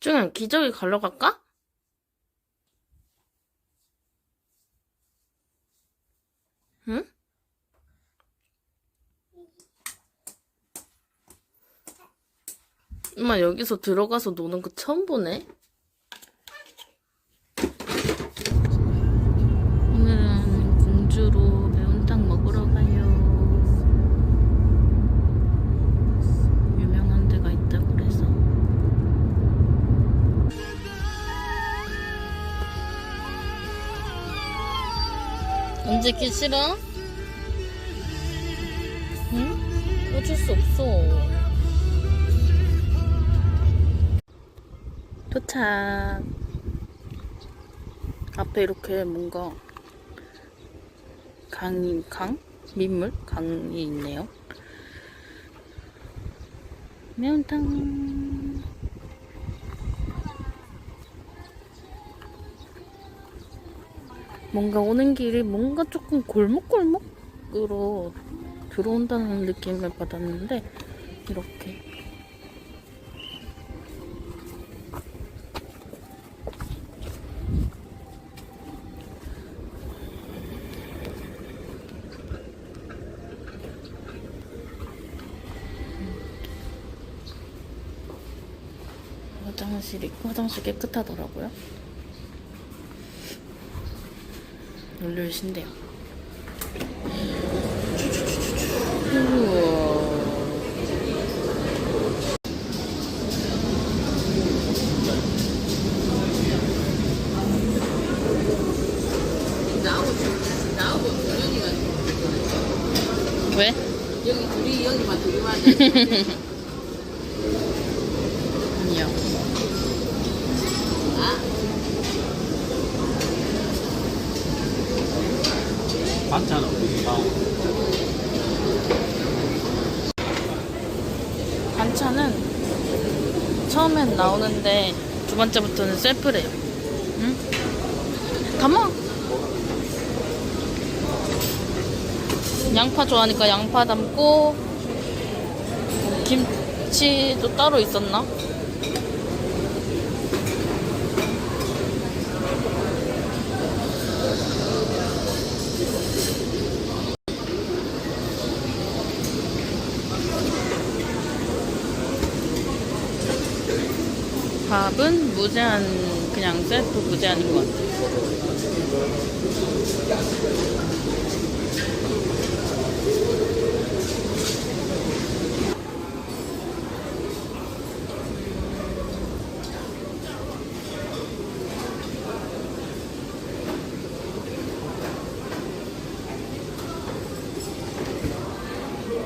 준, 기저귀 갈러 갈까? 응? 엄마 여기서 들어가서 노는 거 처음 보네. 앉기 싫어? 응? 어쩔 수 없어. 도착. 앞에 이렇게 뭔가 강이, 강? 민물? 강이 있네요. 매운탕. 뭔가 오는 길이 뭔가 조금 골목골목으로 들어온다는 느낌을 받았는데, 이렇게. 화장실이 화장실 깨끗하더라고요. 열려신데요. 우와. 왜? 여기 둘이 여기만 둘이만 아 니요. 나오고 반찬은 처음엔 나오는데 두 번째부터는 셀프래요. 응? 담아. 양파 좋아하니까 양파 담고 김치도 따로 있었나? 밥은 무제한 그냥 셀프 무제한인 것 같아요.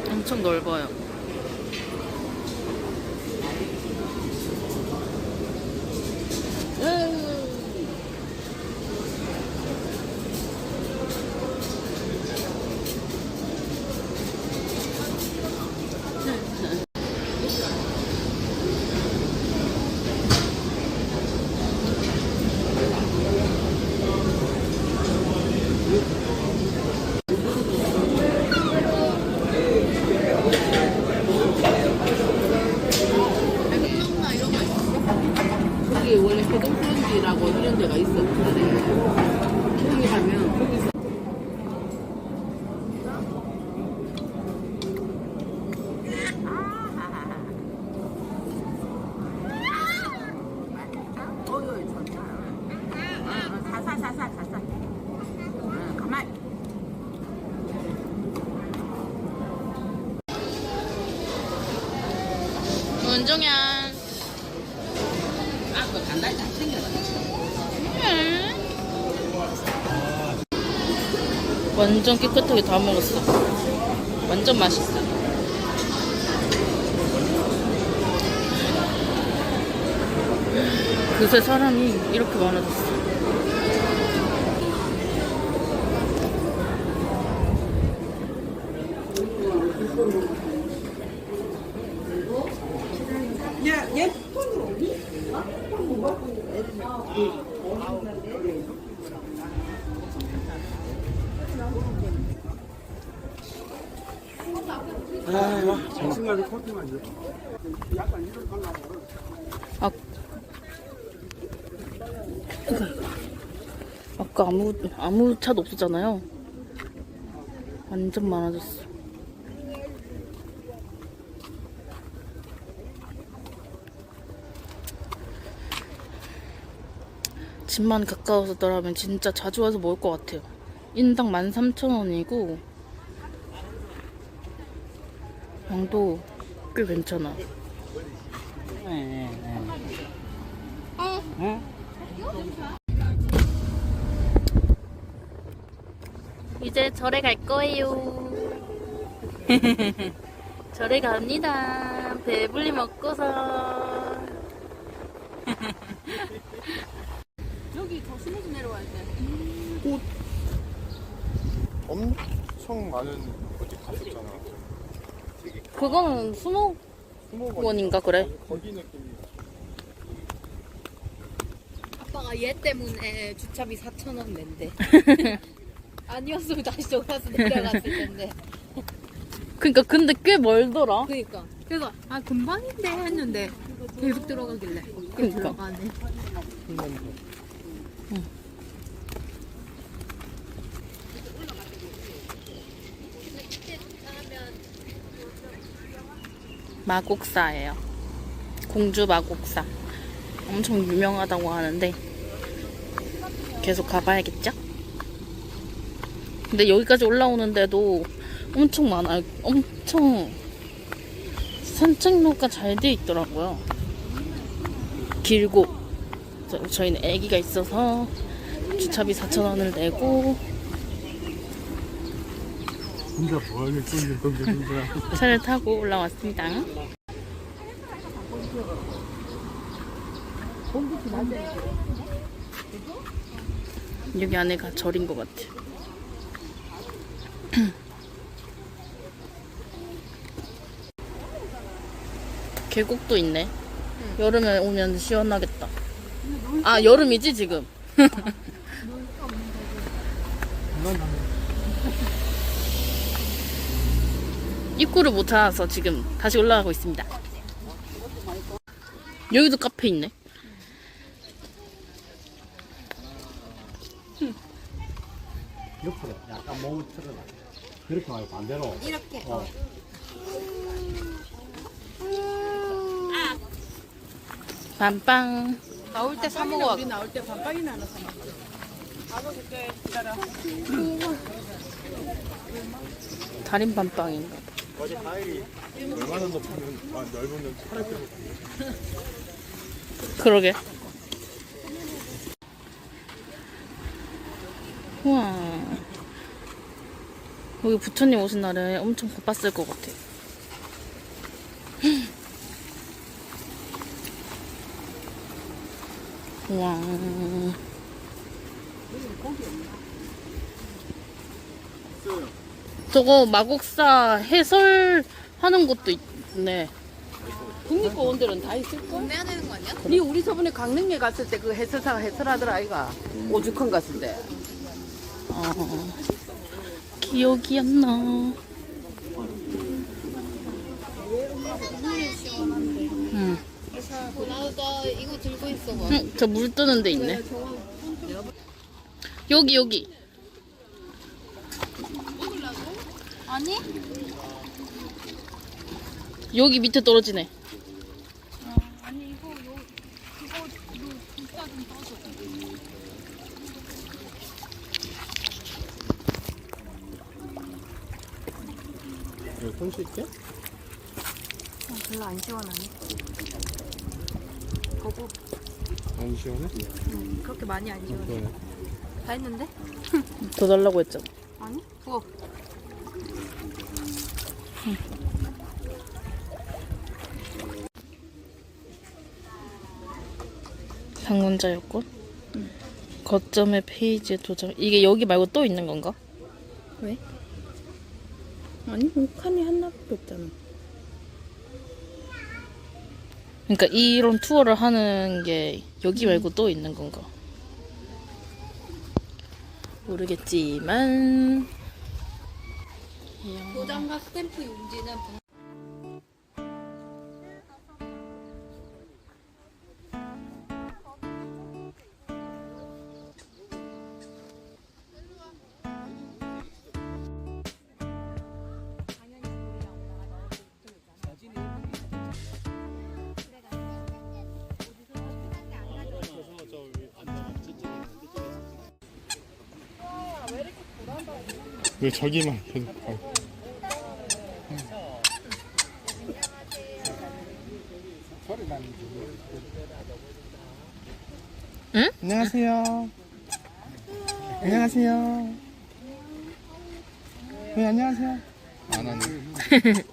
엄청 넓어요. 거기 원래 해동프렌즈라고 이런 데가 있어 근데 거기 가면 거기서 은종현. 아, 그 간단히 잘 챙겨라. 완전 깨끗하게 다 먹었어. 완전 맛있어. 그새 사람이 이렇게 많아졌어. 아, 정신가게 아까 아무 아무 차도 없었잖아요. 완전 많아졌어. 집만 가까워서 더라면 진짜 자주 와서 먹을 것 같아요. 인당 13,000원이고 양도 꽤 괜찮아. 네, 네. 응? 이제 절에 갈 거예요. 절에 갑니다. 배불리 먹고서. 숨어서 내려와야 돼. 엄청 많은 어디 갔었잖아. 그거는 수목원인가 그래? 거기 느낌이. 아빠가 얘 때문에 주차비 4천 원 낸대. 아니었으면 다시 저기 가서 내려갔을 텐데. 그니까 근데 꽤 멀더라. 그니까. 그래서 아 금방인데 했는데 계속 들어가길래. 계속 그니까. 들어가네. 마곡사예요. 공주 마곡사. 엄청 유명하다고 하는데 계속 가봐야겠죠? 근데 여기까지 올라오는데도 엄청 많아요. 엄청 산책로가 잘 돼 있더라고요. 길고 저- 저희는 아기가 있어서 주차비 4,000원을 내고 혼자. 차를 타고 올라왔습니다. 여기 안에가 절인 것 같아. 계곡도 있네. 여름에 오면 시원하겠다. 아 여름이지 지금. 입구를 못 찾아서 지금 다시 올라가고 있습니다. 여기도 카페 있네. 옆으로 약간 몸을 틀어놔. 그렇게 말고 반대로. 이렇게. 어. 밤빵. 나올 때 사 먹어. 우리 나올 때 반빵이나 하나 사 먹자. 달인 밤빵인가 봐. 어디 하일이 얼마나 높으면 아, 넓으면 차를 빼고 그러게. 우와. 여기 부처님 오신 날에 엄청 바빴을 것 같아. 우와. 저거 마곡사 해설하는 곳도 있네. 국립공원들은 다 있을걸? 내야 되는 거 아니야? 니 우리 저번에 강릉에 갔을 때 그 해설사 해설하더라 아이가 오죽헌 갔을 때 어, 기억이 안 나. 응, 나도 이거 들고 있어 봐. 응, 저 물 뜨는 데 있네. 여기, 여기. 아니? 여기 밑에 떨어지네. 여기 손 씻게? 별로 안 시원하네. 안 시원해? 그렇게 많이 안 시원해. 그래. 다 했는데? 더 달라고 했잖아. 아니? 부어. 방문자 여권? 거점의 페이지에 도착. 이게 여기 말고 또 있는 건가? 왜? 아니 뭐 칸이 하나밖에 없잖아 그러니까 이런 투어를 하는 게 여기 말고 또 있는 건가? 모르겠지만 도장과 스탬프 용지는 왜 저기만 계속 가? 응? 안녕하세요. 안녕하세요. 네, 안녕하세요. 안 하네.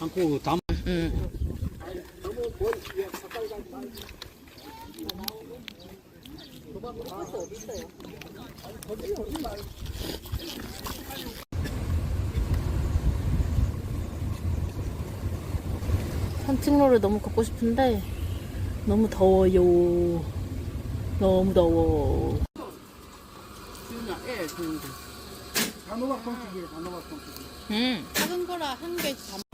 안고 담. 응. 산책로를 너무 걷고 싶은데 너무 더워요. 너무 더워. 애 주는데. 응. 작은 거라 한 개 담.